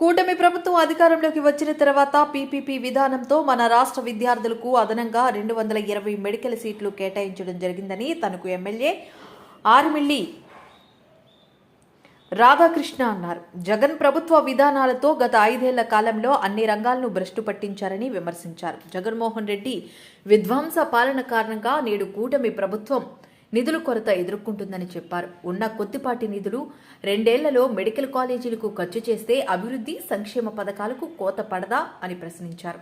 కూటమి ప్రభుత్వం అధికారంలోకి వచ్చిన తర్వాత పీపీపీ విధానంతో మన రాష్ట్ర విద్యార్థులకు అదనంగా రెండు వందల ఇరవై మెడికల్ సీట్లు కేటాయించడం జరిగిందని తనకు ఎమ్మెల్యే ఆర్మిల్లి రాధాకృష్ణ అన్నారు. జగన్ ప్రభుత్వ విధానాలతో గత ఐదేళ్ళ కాలంలో అన్ని రంగాలను భ్రష్టు పట్టించారని విమర్శించారు. జగన్మోహన్ రెడ్డి విధ్వంస పాలన కారణంగా నేడు కూటమి ప్రభుత్వం నిధుల కొరత ఎదుర్కొంటుందని చెప్పారు. ఉన్న కొద్దిపాటి నిధులు రెండేళ్ళలో మెడికల్ కాలేజీలకు ఖర్చు చేస్తే అభివృద్ధి సంక్షేమ పథకాలకు కోత పడదా అని ప్రశ్నించారు.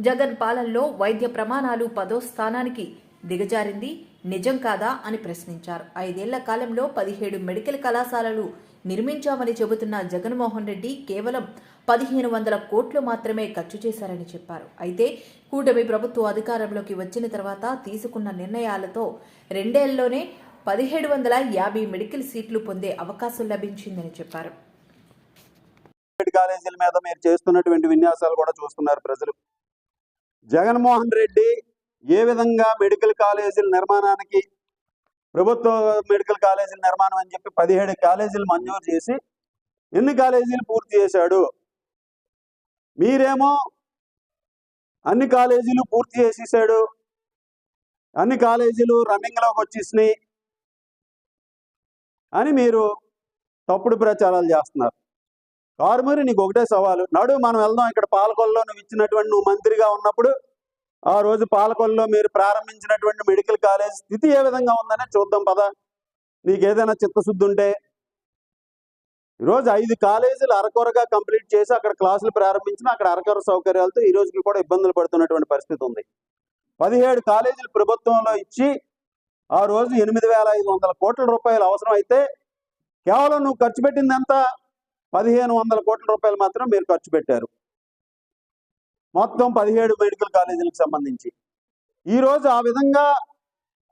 జగన్ పాలనలో వైద్య ప్రమాణాలు పదో స్థానానికి దిగజారింది. నిజం కాదా అని ప్రశ్నించారు. ఐదేళ్ళ కాలంలో పదిహేడు మెడికల్ కళాశాలలు నిర్మించామని చెబుతున్న జగన్మోహన్ రెడ్డి కేవలం పదిహేను వందల కోట్లు మాత్రమే ఖర్చు చేశారని చెప్పారు. అయితే కూటమి ప్రభుత్వం అధికారంలోకి వచ్చిన తర్వాత తీసుకున్న నిర్ణయాలతో రెండేళ్ళలోనే పదిహేడు వందల యాభై మెడికల్ సీట్లు పొందే అవకాశం లభించిందని చెప్పారు. కాలేజీల మీద మీరు చేస్తున్నటువంటి విన్యాసాలు కూడా చూస్తున్నారు ప్రజలు. జగన్మోహన్ రెడ్డి ఏ విధంగా మెడికల్ కాలేజీల నిర్మాణానికి ప్రభుత్వ మెడికల్ కాలేజీల నిర్మాణం అని చెప్పి పదిహేడు కాలేజీలు మంజూరు చేసి ఎన్ని కాలేజీలు పూర్తి చేశాడు? మీరేమో అన్ని కాలేజీలు పూర్తి చేసేసాడు. అన్ని కాలేజీలు రన్నింగ్లోకి వచ్చేసినాయి అని మీరు తప్పుడు ప్రచారాలు చేస్తున్నారు. కారుమూరి నీకు ఒకటే సవాలు. నడు మనం వెళ్దాం. ఇక్కడ పాలకొల్లో నువ్వు ఇచ్చినటువంటి నువ్వు మంత్రిగా ఉన్నప్పుడు ఆ రోజు పాలకొల్లులో మీరు ప్రారంభించినటువంటి మెడికల్ కాలేజ్ స్థితి ఏ విధంగా ఉందనే చూద్దాం పద. నీకేదైనా ఏదైనా చిత్తశుద్ధి ఉంటే. ఈరోజు ఐదు కాలేజీలు అరకొరగా కంప్లీట్ చేసి అక్కడ క్లాసులు ప్రారంభించిన అక్కడ అరకొర సౌకర్యాలతో ఈ రోజుకి కూడా ఇబ్బందులు పడుతున్నటువంటి పరిస్థితి ఉంది. పదిహేడు కాలేజీలు ప్రభుత్వంలో ఇచ్చి ఆ రోజు ఎనిమిది వేల ఐదు వందల కోట్ల రూపాయలు అవసరం అయితే కేవలం నువ్వు ఖర్చు పెట్టింది ఎంత పదిహేను వందల కోట్ల రూపాయలు మాత్రం మీరు ఖర్చు పెట్టారు. మొత్తం పదిహేడు మెడికల్ కాలేజీలకు సంబంధించి. ఈరోజు ఆ విధంగా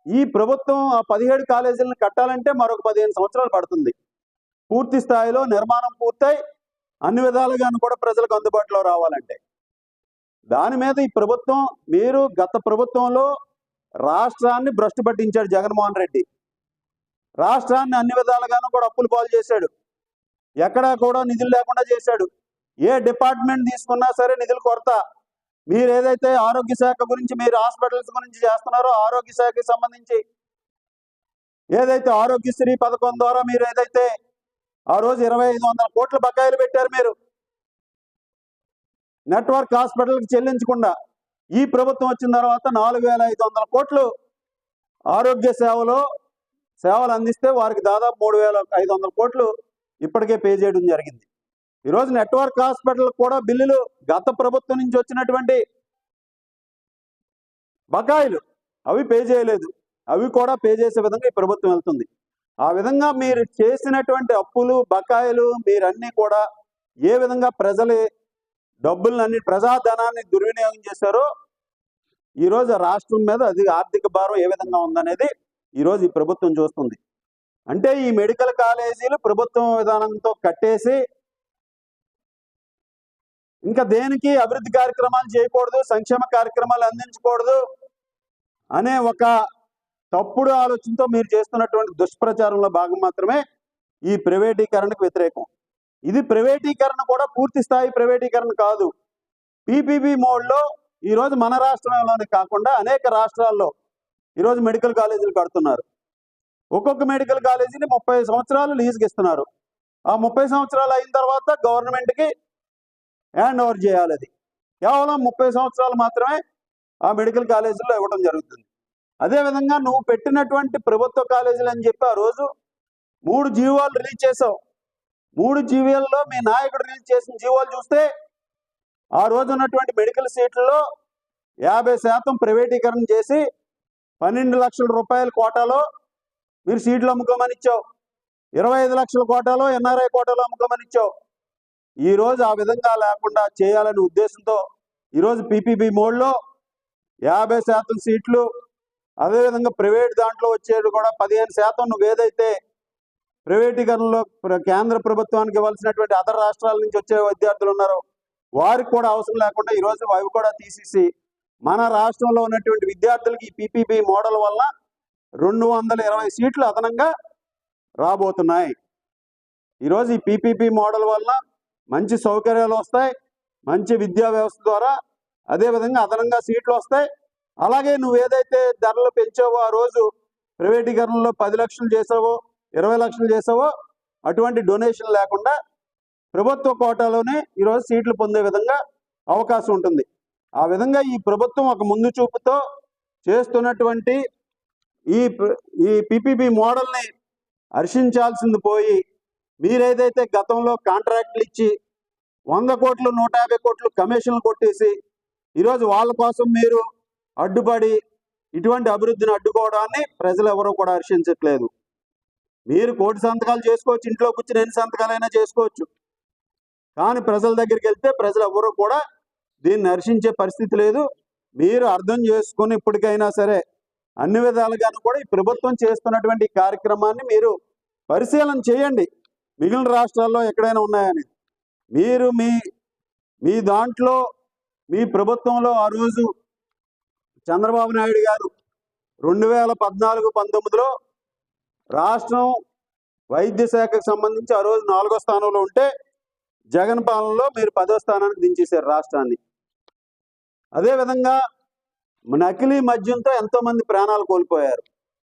ఈ ప్రభుత్వం ఆ పదిహేడు కాలేజీలను కట్టాలంటే మరొక పదిహేను సంవత్సరాలు పడుతుంది. పూర్తి స్థాయిలో నిర్మాణం పూర్తయి అన్ని విధాలుగాను కూడా ప్రజలకు అందుబాటులో రావాలంటే. దాని మీద ఈ ప్రభుత్వం మీరు గత ప్రభుత్వంలో రాష్ట్రాన్ని భ్రష్టు పట్టించాడు జగన్మోహన్ రెడ్డి. రాష్ట్రాన్ని అన్ని విధాలుగాను కూడా అప్పులు పాలు చేశాడు. ఎక్కడా కూడా నిధులు లేకుండా చేశాడు. ఏ డిపార్ట్మెంట్ తీసుకున్నా సరే నిధుల కొరత. మీరు ఏదైతే ఆరోగ్య శాఖ గురించి మీరు హాస్పిటల్స్ గురించి చేస్తున్నారో ఆరోగ్య శాఖకి సంబంధించి ఏదైతే ఆరోగ్యశ్రీ పథకం ద్వారా మీరు ఏదైతే ఆ రోజు ఇరవై ఐదు వందల కోట్ల బకాయిలు పెట్టారు మీరు నెట్వర్క్ హాస్పిటల్కి చెల్లించకుండా ఈ ప్రభుత్వం వచ్చిన తర్వాత నాలుగు వేల ఐదు వందల కోట్లు ఆరోగ్య సేవలో సేవలు అందిస్తే వారికి దాదాపు మూడు వేల ఐదు వందల కోట్లు ఇప్పటికే పే చేయడం జరిగింది. ఈరోజు నెట్వర్క్ హాస్పిటల్ కూడా బిల్లులు గత ప్రభుత్వం నుంచి వచ్చినటువంటి బకాయిలు. అవి పే చేయలేదు. అవి కూడా పే చేసే విధంగా ఈ ప్రభుత్వం వెళ్తుంది. ఆ విధంగా మీరు చేసినటువంటి అప్పులు బకాయిలు మీరన్నీ కూడా ఏ విధంగా ప్రజలు డబ్బులన్నీ ప్రజాధనాన్ని దుర్వినియోగం చేశారో ఈరోజు రాష్ట్రం మీద అది ఆర్థిక భారం ఏ విధంగా ఉందనేది ఈరోజు ఈ ప్రభుత్వం చూస్తుంది. అంటే ఈ మెడికల్ కాలేజీలు ప్రభుత్వం విధానంతో కట్టేసి ఇంకా దేనికి అభివృద్ధి కార్యక్రమాలు చేయకూడదు సంక్షేమ కార్యక్రమాలు అందించకూడదు అనే ఒక తప్పుడు ఆలోచనతో మీరు చేస్తున్నటువంటి దుష్ప్రచారంలో భాగం మాత్రమే ఈ ప్రైవేటీకరణకు వ్యతిరేకం. ఇది ప్రైవేటీకరణ కూడా పూర్తి స్థాయి ప్రైవేటీకరణ కాదు. పీపీబీ మోడ్లో ఈరోజు మన రాష్ట్రంలోనే కాకుండా అనేక రాష్ట్రాల్లో ఈరోజు మెడికల్ కాలేజీలు కడుతున్నారు. ఒక్కొక్క మెడికల్ కాలేజీని ముప్పై సంవత్సరాలు లీజుకి ఇస్తున్నారు ఆ ముప్పై సంవత్సరాలు అయిన తర్వాత గవర్నమెంట్కి హ్యాండ్ ఓవర్ చేయాలి అది. కేవలం ముప్పై సంవత్సరాలు మాత్రమే ఆ మెడికల్ కాలేజీలో ఇవ్వడం జరుగుతుంది. అదేవిధంగా నువ్వు పెట్టినటువంటి ప్రభుత్వ కాలేజీలు అని చెప్పి ఆ రోజు మూడు జీవోలు రిలీజ్ చేసావు మూడు జీవోల్లో మీ నాయకుడు రిలీజ్ చేసిన జీవోలు చూస్తే ఆ రోజు ఉన్నటువంటి మెడికల్ సీట్లలో యాభై శాతం ప్రైవేటీకరణ చేసి పన్నెండు లక్షల రూపాయల కోటాలో మీరు సీట్లు అమ్ముకోమని ఇచ్చావు. ఇరవై ఐదు లక్షల కోటాలో ఎన్ఆర్ఐ కోటాలో అమ్ముకోమని ఇచ్చావు. ఈ రోజు ఆ విధంగా లేకుండా చేయాలనే ఉద్దేశంతో ఈరోజు పీపీబీ మోడ్లో యాభై శాతం సీట్లు అదేవిధంగా ప్రైవేట్ దాంట్లో వచ్చేది కూడా పదిహేను శాతం. నువ్వు ఏదైతే ప్రైవేటీకరణలో ప్ర- కేంద్ర ప్రభుత్వానికి ఇవ్వాల్సినటువంటి అదర్ రాష్ట్రాల నుంచి వచ్చే విద్యార్థులు ఉన్నారో వారికి కూడా అవసరం లేకుండా ఈరోజు అవి కూడా తీసేసి మన రాష్ట్రంలో ఉన్నటువంటి విద్యార్థులకి ఈ పీపీబీ మోడల్ వల్ల రెండు వందల ఇరవై సీట్లు అదనంగా రాబోతున్నాయి. ఈరోజు ఈ పీపీపీ మోడల్ వల్ల మంచి సౌకర్యాలు వస్తాయి మంచి విద్యా వ్యవస్థ ద్వారా అదేవిధంగా అదనంగా సీట్లు వస్తాయి. అలాగే నువ్వు ఏదైతే ధరలు పెంచావో ఆ రోజు ప్రైవేటీకరణలో పది లక్షలు చేసావో ఇరవై లక్షలు చేసావో అటువంటి డొనేషన్ లేకుండా ప్రభుత్వ కోటాలోనే ఈరోజు సీట్లు పొందే విధంగా అవకాశం ఉంటుంది. ఆ విధంగా ఈ ప్రభుత్వం ఒక ముందు చూపుతో చేస్తున్నటువంటి ఈ ఈ పిపిపి మోడల్ని హర్షించాల్సింది పోయి మీరేదైతే గతంలో కాంట్రాక్ట్లు ఇచ్చి వంద కోట్లు నూట యాభై కోట్లు కమిషన్లు కొట్టేసి ఈరోజు వాళ్ళ కోసం మీరు అడ్డుపడి ఇటువంటి అభివృద్ధిని అడ్డుకోవడాన్ని ప్రజలు ఎవరూ కూడా హర్షించట్లేదు. మీరు కోటి సంతకాలు చేసుకోవచ్చు ఇంట్లో కూర్చుని ఎన్ని సంతకాలైనా చేసుకోవచ్చు. కానీ ప్రజల దగ్గరికి వెళ్తే ప్రజలు ఎవరూ కూడా దీన్ని హర్షించే పరిస్థితి లేదు. మీరు అర్థం చేసుకుని ఇప్పటికైనా సరే అన్ని విధాలుగాను కూడా ఈ ప్రభుత్వం చేస్తున్నటువంటి కార్యక్రమాన్ని మీరు పరిశీలన చేయండి. మిగిలిన రాష్ట్రాల్లో ఎక్కడైనా ఉన్నాయని. మీరు మీ మీ దాంట్లో మీ ప్రభుత్వంలో ఆ రోజు చంద్రబాబు నాయుడు గారు రెండు వేల పద్నాలుగు పంతొమ్మిదిలో రాష్ట్రం వైద్య శాఖకు సంబంధించి ఆ రోజు నాలుగో స్థానంలో ఉంటే జగన్ పాలనలో మీరు పదో స్థానానికి దించేశారు రాష్ట్రాన్ని. అదేవిధంగా నకిలీ మద్యంతో ఎంతోమంది ప్రాణాలు కోల్పోయారు.